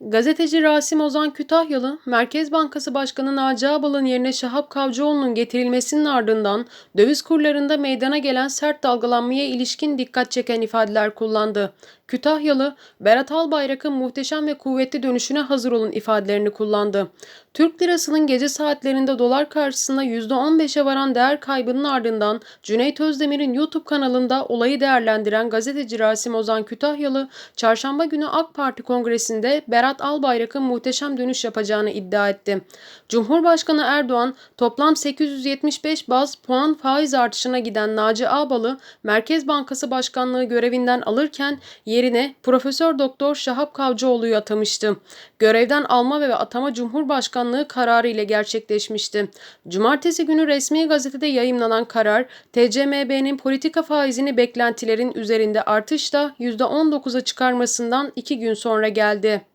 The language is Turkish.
Gazeteci Rasim Ozan Kütahyalı, Merkez Bankası Başkanı Naci Ağbal'ın yerine Şahap Kavcıoğlu'nun getirilmesinin ardından döviz kurlarında meydana gelen sert dalgalanmaya ilişkin dikkat çeken ifadeler kullandı. Kütahyalı, Berat Albayrak'ın muhteşem ve kuvvetli dönüşüne hazır olun ifadelerini kullandı. Türk lirasının gece saatlerinde dolar karşısında %15'e varan değer kaybının ardından Cüneyt Özdemir'in YouTube kanalında olayı değerlendiren gazeteci Rasim Ozan Kütahyalı, çarşamba günü AK Parti kongresinde Berat Albayrak'ın muhteşem dönüş yapacağını iddia etti. Cumhurbaşkanı Erdoğan toplam 875 baz puan faiz artışına giden Naci Ağbal'ı Merkez Bankası Başkanlığı görevinden alırken yerine Profesör Doktor Şahap Kavcıoğlu'yu atamıştı. Görevden alma ve atama Cumhurbaşkanlığı kararı ile gerçekleşmişti. Cumartesi günü resmi gazetede yayımlanan karar, TCMB'nin politika faizini beklentilerin üzerinde artışla %19'a çıkarmasından iki gün sonra geldi.